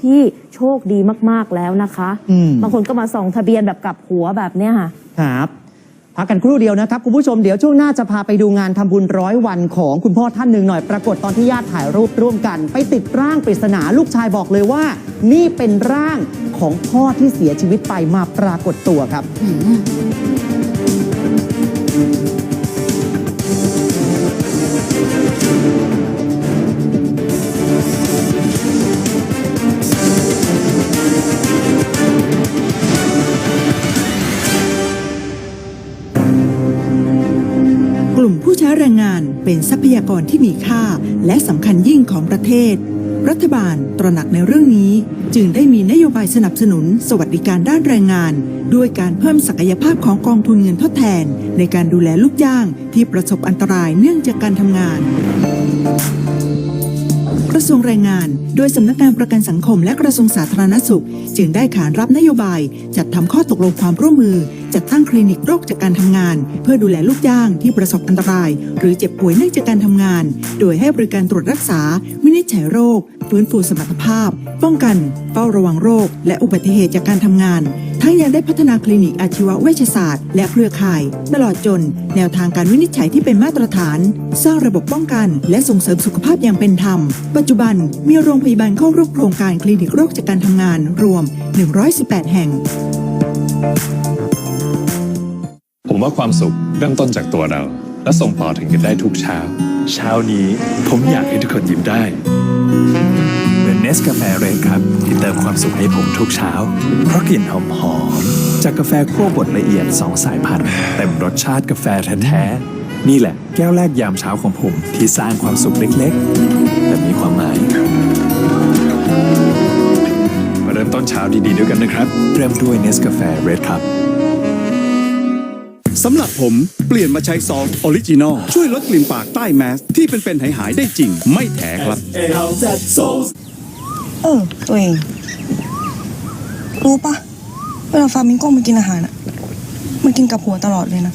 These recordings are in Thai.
พี่โชคดีมากๆแล้วนะคะ อืม บางคนก็มาส่องทะเบียนแบบกลับหัวแบบเนี้ยค่ะ ครับพักกันครู่เดียวนะครับคุณผู้ชมเดี๋ยวช่วงหน้าจะพาไปดูงานทำบุญร้อยวันของคุณพ่อท่านหนึ่งหน่อย ปรากฏตอนที่ญาติถ่ายรูปร่วมกัน ไปติดร่างปริศนาลูกชายบอกเลยว่า นี่เป็นร่างของพ่อที่เสียชีวิตไปมาปรากฏตัวครับ ผู้ใช้แรงงานเป็นทรัพยากรที่มีค่าและสำคัญยิ่งของประเทศ รัฐบาลตระหนักในเรื่องนี้ จึงได้มีนโยบายสนับสนุนสวัสดิการด้านแรงงาน ด้วยการเพิ่มศักยภาพของกองทุนเงินทดแทน ในการดูแลลูกจ้างที่ประสบอันตรายเนื่องจากการทำงาน ระทรวงแรงงาน โดยสำนักงานประกันสังคมและกระทรวงสาธารณสุข จึงได้ขานรับนโยบาย จัดทำข้อตกลงความร่วมมือ จัดตั้งคลินิกโรคจากการทำงาน เพื่อดูแลลูกจ้างที่ประสบอันตราย หรือเจ็บป่วยเนื่องจากการทำงาน โดยให้บริการตรวจรักษา วินิจฉัยโรคฟื้นฟูสมรรถภาพ ป้องกัน เฝ้าระวังโรค และอุบัติเหตุจากการทำงานทั้งยังได้พัฒนาคลินิกอาชีวเวชศาสตร์ และเครือข่าย ตลอดจน แนวทางการวินิจฉัยที่เป็นมาตรฐาน สร้างระบบป้องกัน และส่งเสริมสุขภาพอย่างเป็นธรรม ปัจจุบันมีโรงพยาบาลเข้าร่วมโครงการคลินิกโรคจากการทำงานรวม 118 แห่ง ผมว่าความสุขเริ่มต้นจากตัวเรา และส่งต่อถึงกันได้ทุกเช้า เช้านี้ผมอยากให้ทุกคนยิ้มได้เหมือ นเนสกาแฟเรดครับที่เติมความสุขให้ผมทุกเช้า เพราะกลิ่นหอมๆจากกาแฟคั่วบดละเอียด 2 สายพันธุ์เต็มรสชาติกาแฟแท้ๆนี่แหละแก้วแรกยามเช้าของผมที่สร้างความสุขเล็กๆ แต่มีความหมายมาเริ่มต้นเช้าดีๆด้วยกันนะครับ เริ่มด้วยเนสกาแฟเรดครับสำหรับผมเปลี่ยนมาใช้ซอสออริจินอลช่วยลดกลิ่นปากใต้แมสที่เป็นๆหายหายๆได้จริง ไม่แถครับ เออ ตัวเอง รู้ปะเวลาฟามิงโก้มันกินอาหารอะมันกินกับหัวตลอดเลยนะ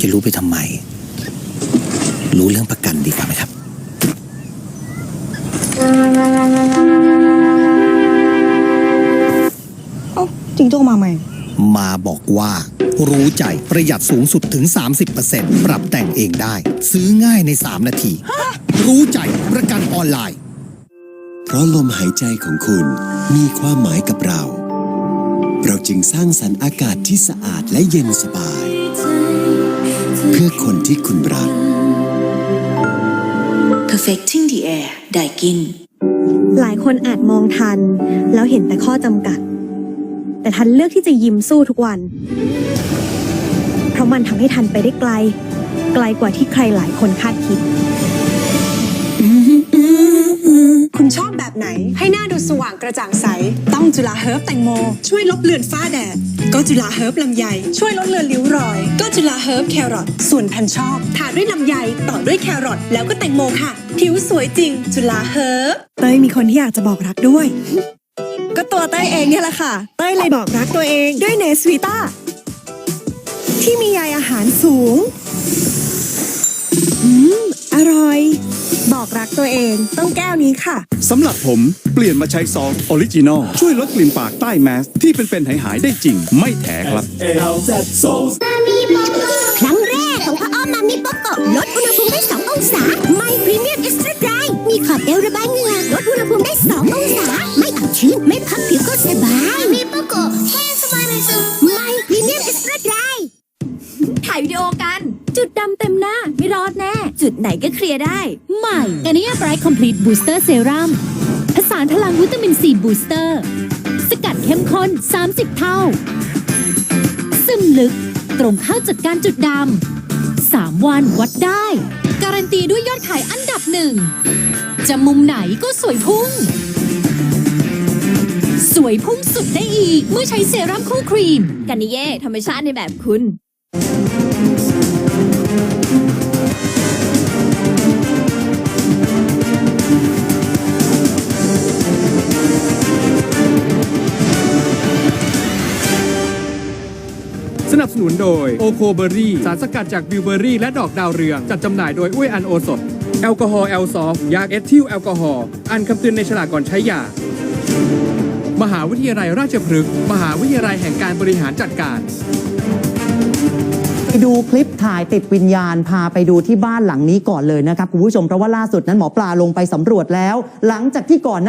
จะรู้ไปทำไม รู้เรื่องประกันดีกว่าไหมครับ เอ้าจิงโจ้มาใหม่ มาบอกว่า รู้ใจประหยัดสูงสุดถึง 30%ปรับแต่งเองได้ ซื้อง่ายใน 3 นาที รู้ใจประกันออนไลน์ เพราะลมหายใจของคุณมีความหมายกับเรา เราจึงสร้างสรรค์อากาศที่สะอาดและเย็นสบาย เพื่อคนที่คุณรัก Perfecting the air ได้กิน หลายคนอาจมองทัน แล้วเห็นแต่ข้อจำกัด แต่ทันเลือกที่จะยิ้มสู้ทุกวัน เพราะมันทำให้ทันไปได้ไกล ไกลกว่าที่ใครหลายคนคาดคิด คุณชอบแบบไหน ให้หน้าดูสว่างกระจ่างใส ต้องจุฬาเฮิร์บแตงโม ช่วยลบเลือนฝ้าแดด ก็จุฬาเฮิร์บลำไย ช่วยลดเลือนริ้วรอย ก็จุฬาเฮิร์บแครอทส่วนแผ่นชอบทาด้วยลำไยต่อด้วยแครอทแล้วก็แตงโมค่ะ ผิวสวยจริง จุฬาเฮิร์บเต้ยมีคนที่อยากจะบอกรักด้วย ก็ตัวเต้ยเองเนี่ยแหละค่ะ เต้ยเลยบอกรักตัวเองด้วยเนสวีต้าที่มีใยอาหารสูง อืม อร่อย บอกรักตัวเอง ต้องแก้วนี้ค่ะ สำหรับผมเปลี่ยนมาใช้ซอสออริจินอลช่วยลดกลิ่นปากใต้แมสที่เป็นๆหายหายๆได้จริง ไม่แถครับครั้งแรกของพ่ออ้อมมามิโปโกะลดอุณหภูมิได้ 2 องศา ไม่พรีเมียมเอ็กซ์ตร้าไดมีขอบเอวระบายเหงื่อลดอุณหภูมิได้ 2 องศา ไม่อับชื้น ไม่พับผิวก็สบายมิโปโกะแห้งสบายไม่ซึมไม่พรีเมียมเอ็กซ์ตร้าไดถ่ายวิดีโอกัน จุดดำเต็มหน้า ไม่รอดแน่ จุดไหนก็เคลียร์ได้ ใหม่กานิยาไบรท์คอมพลีทบูสเตอร์เซรั่มผสานพลังวิตามินซีบูสเตอร์ สกัดเข้มข้น 30 เท่า ซึมลึกตรงเข้าจัดการจุดดำ 3 วันวัดได้ การันตีด้วยยอดขายอันดับหนึ่ง จะมุมไหนก็สวยพุ่ง สวยพุ่งสุดได้อีก เมื่อใช้เซรั่มคู่ครีม กันนิเย่ธรรมชาติในแบบคุณ สนับสนุนโดยโอโคเบอรี่ สารสกัดจากบิวเบอรี่ และดอกดาวเรือง จัดจำหน่ายโดยอุ้ยอันโอสดแอลกอฮอล์แอลซอฟยาเอทิลแอลกอฮอล์อ่านคำเตือนในฉลากก่อนใช้ยา มหาวิทยาลัยราชพฤกษ์มหาวิทยาลัยแห่งการบริหารจัดการ ดูคลิปถ่ายติดวิญญาณพาไปดูที่บ้านหลังนี้ก่อนเลยนะครับคุณผู้ชมเพราะว่าล่าสุดนั้นหมอปลาลงไปสำรวจแล้ว หลังจากที่ก่อนหน้า